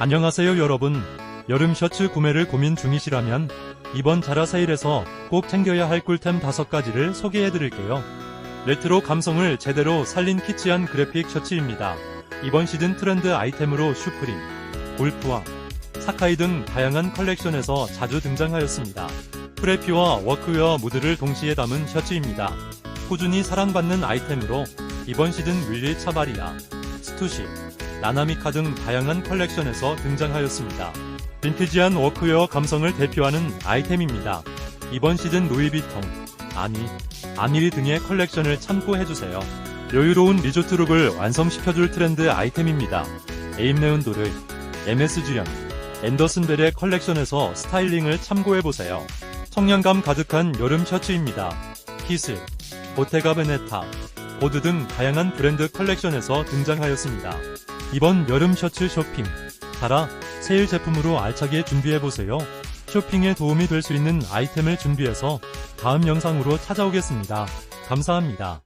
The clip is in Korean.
안녕하세요 여러분. 여름 셔츠 구매를 고민 중이시라면 이번 자라 세일에서 꼭 챙겨야 할 꿀템 5가지를 소개해 드릴게요. 레트로 감성을 제대로 살린 키치한 그래픽 셔츠입니다. 이번 시즌 트렌드 아이템으로 슈프림, 골프와 사카이 등 다양한 컬렉션에서 자주 등장하였습니다. 프레피와 워크웨어 무드를 동시에 담은 셔츠입니다. 꾸준히 사랑받는 아이템으로 이번 시즌 윌리 차바리아, 스투시, 나나미카 등 다양한 컬렉션에서 등장하였습니다. 빈티지한 워크웨어 감성을 대표하는 아이템입니다. 이번 시즌 루이비통, 아니, 아미리 등의 컬렉션을 참고해주세요. 여유로운 리조트 룩을 완성시켜줄 트렌드 아이템입니다. 에임네운도르, MSG련, 앤더슨벨의 컬렉션에서 스타일링을 참고해보세요. 청량감 가득한 여름 셔츠입니다. 키스, 보테가 베네타, 보드 등 다양한 브랜드 컬렉션에서 등장하였습니다. 이번 여름 셔츠 쇼핑, 자라 세일 제품으로 알차게 준비해보세요. 쇼핑에 도움이 될 수 있는 아이템을 준비해서 다음 영상으로 찾아오겠습니다. 감사합니다.